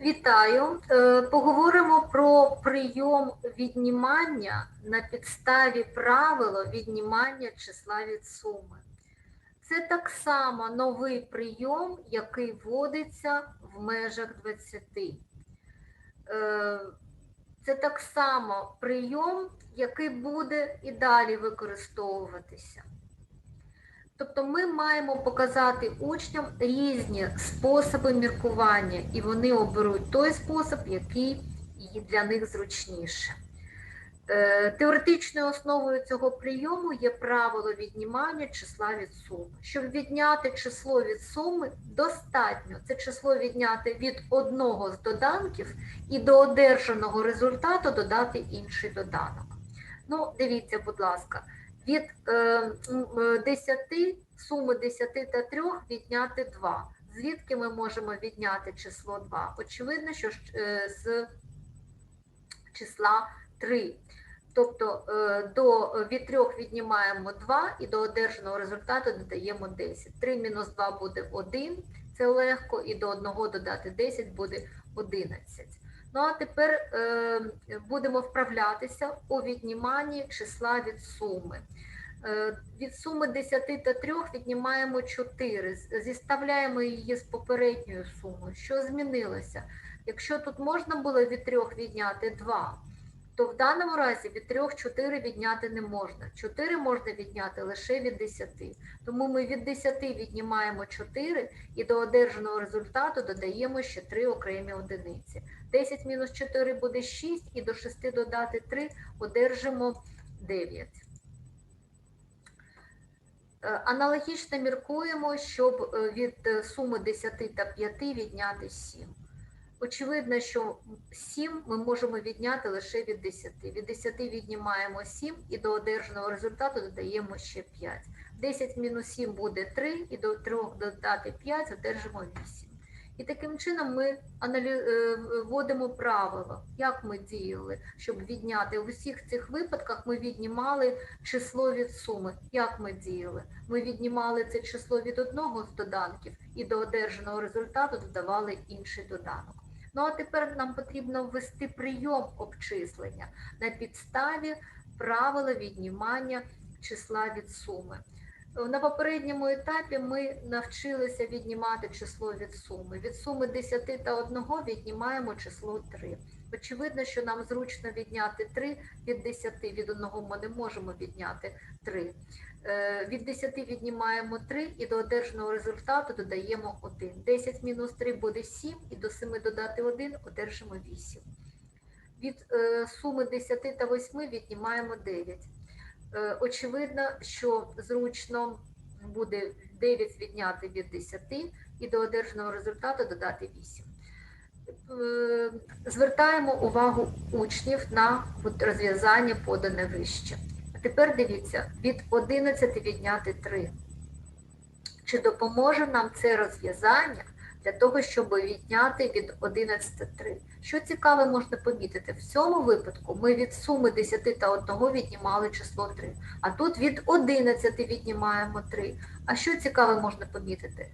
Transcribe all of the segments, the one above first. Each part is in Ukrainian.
Вітаю. Е, Поговоримо про прийом віднімання на підставі правила віднімання числа від суми. Це так само новий прийом, який вводиться в межах 20. Е, Це так само прийом, який буде і далі використовуватися. Тобто ми маємо показати учням різні способи міркування, і вони оберуть той спосіб, який для них зручніше. Е, Теоретичною основою цього прийому є правило віднімання числа від суми. Щоб відняти число від суми, достатньо це число відняти від одного з доданків і до одержаного результату додати інший доданок. Ну, дивіться, будь ласка, від е, е, 10, суми 10 та 3 відняти 2. Звідки ми можемо відняти число 2? Очевидно, що е, з числа 3. Тобто е, до, від 3 віднімаємо 2 і до одержаного результату додаємо 10. 3 мінус 2 буде 1, це легко, і до 1 додати 10 буде 11. Ну а тепер е, будемо вправлятися у відніманні числа від суми. Е, від суми 10 та 3 віднімаємо 4, зіставляємо її з попередньою сумою. Що змінилося? Якщо тут можна було від 3 відняти 2, то в даному разі від 3 4 відняти не можна. 4 можна відняти лише від 10. Тому ми від 10 віднімаємо 4 і до одержаного результату додаємо ще 3 окремі одиниці. 10 мінус 4 буде 6, і до 6 додати 3 одержимо 9. Е, Аналогічно міркуємо, щоб е, від е, суми 10 та 5 відняти 7. Очевидно, що 7 ми можемо відняти лише від 10. Від 10 віднімаємо 7 і до одержаного результату додаємо ще 5. 10 мінус 7 буде 3, і до 3 додати 5 одержимо 8. І таким чином ми аналі... е, вводимо правило, як ми діяли, щоб відняти. У всіх цих випадках ми віднімали число від суми. Як ми діяли? Ми віднімали це число від одного з доданків і до одержаного результату додавали інший доданок. Ну а тепер нам потрібно ввести прийом обчислення на підставі правила віднімання числа від суми. На попередньому етапі ми навчилися віднімати число від суми. Від суми 10 та 1 віднімаємо число 3. Очевидно, що нам зручно відняти 3 від 10, від 1 ми не можемо відняти 3. Е, Від 10 віднімаємо 3 і до одержаного результату додаємо 1. 10 мінус 3 буде 7 і до 7 додати 1 одержимо 8. Від е, суми 10 та 8 віднімаємо 9. Е, Очевидно, що зручно буде 9 відняти від 10 і до одержаного результату додати 8. Е, Звертаємо увагу учнів на розв'язання подане вище. А тепер дивіться, від 11 відняти 3. Чи допоможе нам це розв'язання для того, щоб відняти від 11 3? Що цікаве можна помітити? В цьому випадку ми від суми 10 та 1 віднімали число 3, а тут від 11 віднімаємо 3. А що цікаве можна помітити?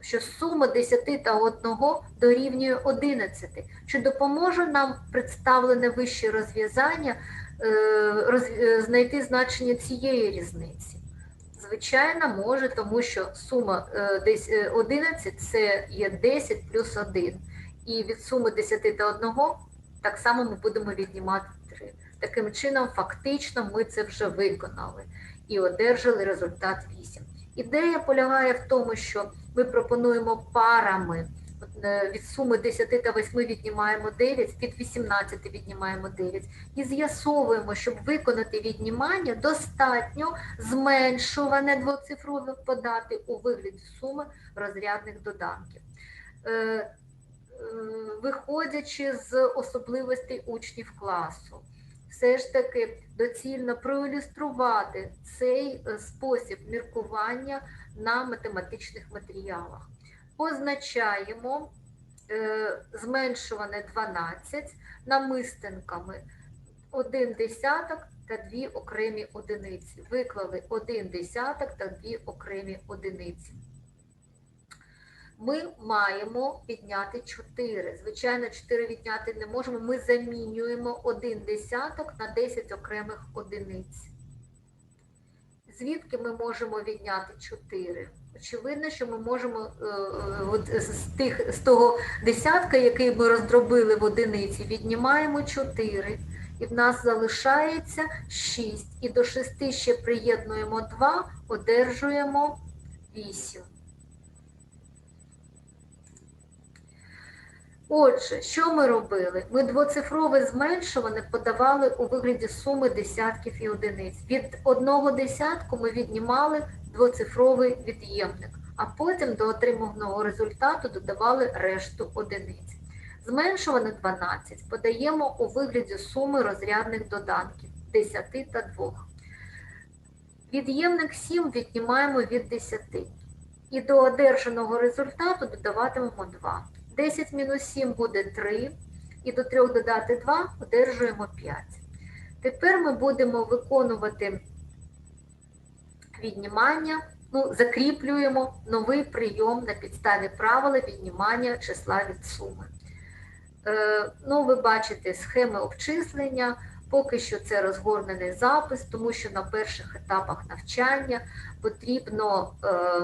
Що сума 10 та 1 дорівнює 11. Чи допоможе нам представлене вище розв'язання е, е, знайти значення цієї різниці? Звичайно, може, тому що сума е, десь е, 11 це є 10 плюс 1. І від суми 10 та 1 так само ми будемо віднімати 3. Таким чином, фактично, ми це вже виконали і одержали результат 8. Ідея полягає в тому, що ми пропонуємо парами. Е, Від суми 10 та 8 віднімаємо 9, від 18 віднімаємо 9 і з'ясовуємо, щоб виконати віднімання, достатньо зменшуване двоцифрове подати у вигляді суми розрядних доданків. Е, е, Виходячи з особливостей учнів класу, все ж таки доцільно проілюструвати цей е, спосіб міркування на математичних матеріалах. Позначаємо е, зменшуване 12 намистинками 1 десяток та 2 окремі одиниці. Виклали 1 десяток та 2 окремі одиниці. Ми маємо відняти 4. Звичайно, 4 відняти не можемо. Ми замінюємо один десяток на 10 окремих одиниць. Звідки ми можемо відняти 4? Очевидно, що ми можемо е, е, от з тих з того десятка, який ми роздробили в одиниці, віднімаємо 4. І в нас залишається 6. І до 6 ще приєднуємо 2, одержуємо 8. Отже, що ми робили? Ми двоцифрове зменшуване подавали у вигляді суми десятків і одиниць. Від одного десятку ми віднімали двоцифровий від'ємник, а потім до отриманого результату додавали решту одиниць. Зменшуване 12 подаємо у вигляді суми розрядних доданків 10 та 2. Від'ємник 7 віднімаємо від 10. І до одержаного результату додаватимемо 2. 10 мінус 7 буде 3, і до 3 додати 2 одержуємо 5. Тепер ми будемо виконувати віднімання, ну, закріплюємо новий прийом на підставі правила віднімання числа від суми. Е, ну, ви бачите схеми обчислення, поки що це розгорнений запис, тому що на перших етапах навчання потрібно, е,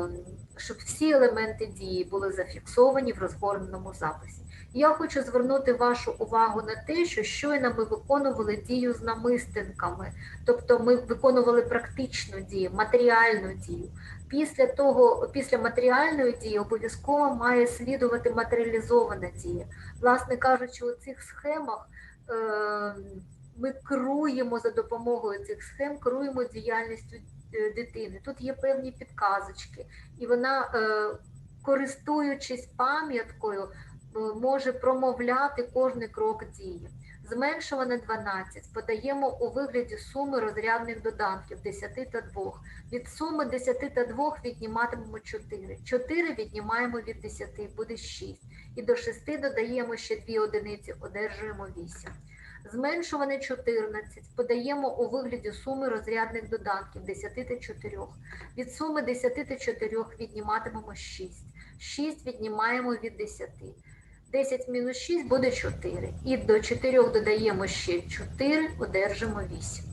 щоб всі елементи дії були зафіксовані в розгорненому записі. Я хочу звернути вашу увагу на те, що щойно ми виконували дію з намистинками, тобто ми виконували практичну дію, матеріальну дію. Після того, після матеріальної дії обов'язково має слідувати матеріалізована дія. Власне кажучи, у цих схемах е, ми керуємо за допомогою цих схем, керуємо діяльністю е, дитини. Тут є певні підказочки, і вона, е, користуючись пам'яткою, е, може промовляти кожний крок дії. Зменшуване 12 подаємо у вигляді суми розрядних доданків 10 та 2. Від суми 10 та 2 відніматимемо 4. 4 віднімаємо від 10, буде 6. І до 6 додаємо ще 2 одиниці, одержуємо 8. Зменшуване 14 подаємо у вигляді суми розрядних доданків 10 та 4. Від суми 10 та 4 відніматимемо 6. 6 віднімаємо від 10. 10 мінус 6 буде 4. І до 4 додаємо ще 4, одержимо 8.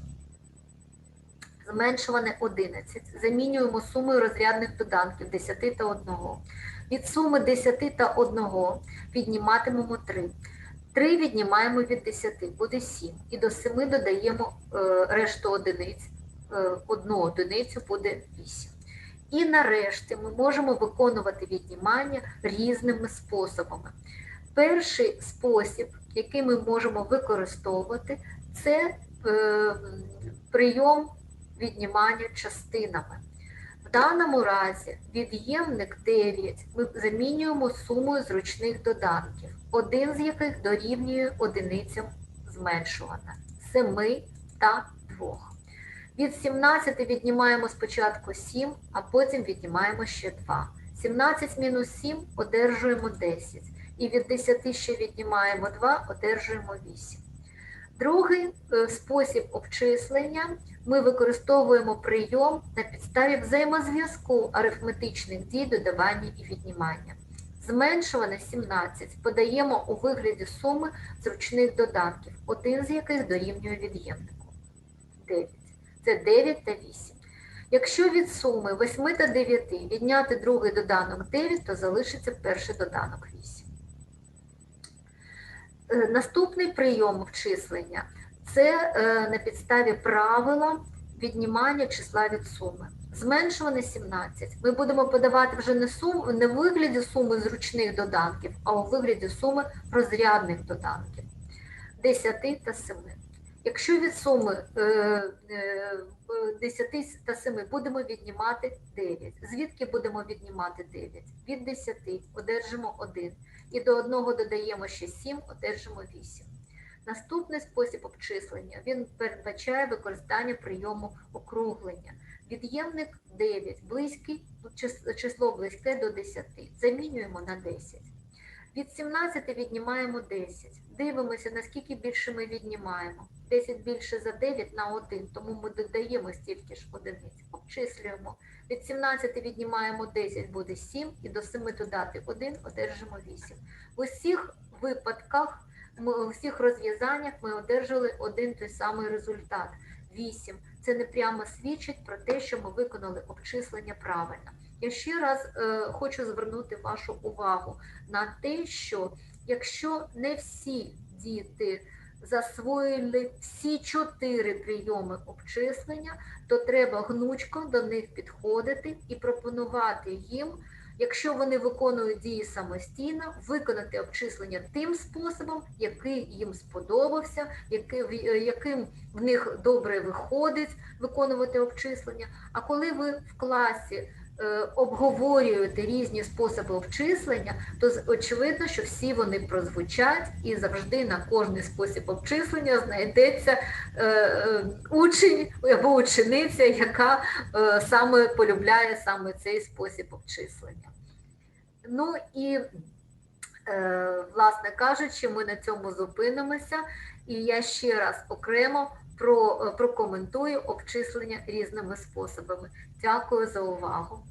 Зменшуване 11. Замінюємо сумою розрядних доданків 10 та 1. Від суми 10 та 1 відніматимемо 3. 3 віднімаємо від 10, буде 7. І до 7 додаємо е, решту одиниць. Е, одну одиницю буде 8. І нарешті ми можемо виконувати віднімання різними способами. Перший спосіб, який ми можемо використовувати, це е, прийом віднімання частинами. В даному разі від'ємник 9 ми замінюємо сумою зручних доданків, один з яких дорівнює одиницям зменшувана 7 та 2. Від 17 віднімаємо спочатку 7, а потім віднімаємо ще 2. 17 мінус 7 одержуємо 10. І від 10 ще віднімаємо 2, одержуємо 8. Другий е, спосіб обчислення ми використовуємо прийом на підставі взаємозв'язку арифметичних дій додавання і віднімання. Зменшуване 17 подаємо у вигляді суми зручних доданків, один з яких дорівнює від'ємнику. 9. Це 9 та 8. Якщо від суми 8 та 9 відняти другий доданок 9, то залишиться перший доданок 8. Е, Наступний прийом обчислення це е, на підставі правила віднімання числа від суми. Зменшуване 17. Ми будемо подавати вже не сум, не в вигляді суми зручних доданків, а у вигляді суми розрядних доданків 10 та 7. Якщо від суми е, е, 10 та 7 будемо віднімати 9. Звідки будемо віднімати 9? Від 10 одержимо 1. І до 1 додаємо ще 7, одержимо 8. Наступний спосіб обчислення він передбачає використання прийому округлення. Від'ємник 9, близький, число близьке до 10. Замінюємо на 10. Від 17 віднімаємо 10. Дивимося, наскільки більше ми віднімаємо. 10 більше за 9 на 1, тому ми додаємо стільки ж одиниць. Обчислюємо. Від 17 віднімаємо 10, буде 7, і до 7 додати 1, одержимо 8. В усіх випадках, у всіх розв'язаннях ми одержали один той самий результат 8. Це не прямо свідчить про те, що ми виконали обчислення правильно. Я ще раз е, хочу звернути вашу увагу на те, що якщо не всі діти засвоїли всі чотири прийоми обчислення, то треба гнучко до них підходити і пропонувати їм, якщо вони виконують дії самостійно, виконати обчислення тим способом, який їм сподобався, е, яким в них добре виходить виконувати обчислення. А коли ви в класі е, обговорюєте різні способи обчислення, то очевидно, що всі вони прозвучать і завжди на кожний спосіб обчислення знайдеться е, учень або учениця, яка саме полюбляє саме цей спосіб обчислення. Ну і, е, власне кажучи, ми на цьому зупинимося, і я ще раз окремо про, е, прокоментую обчислення різними способами. Дякую за увагу.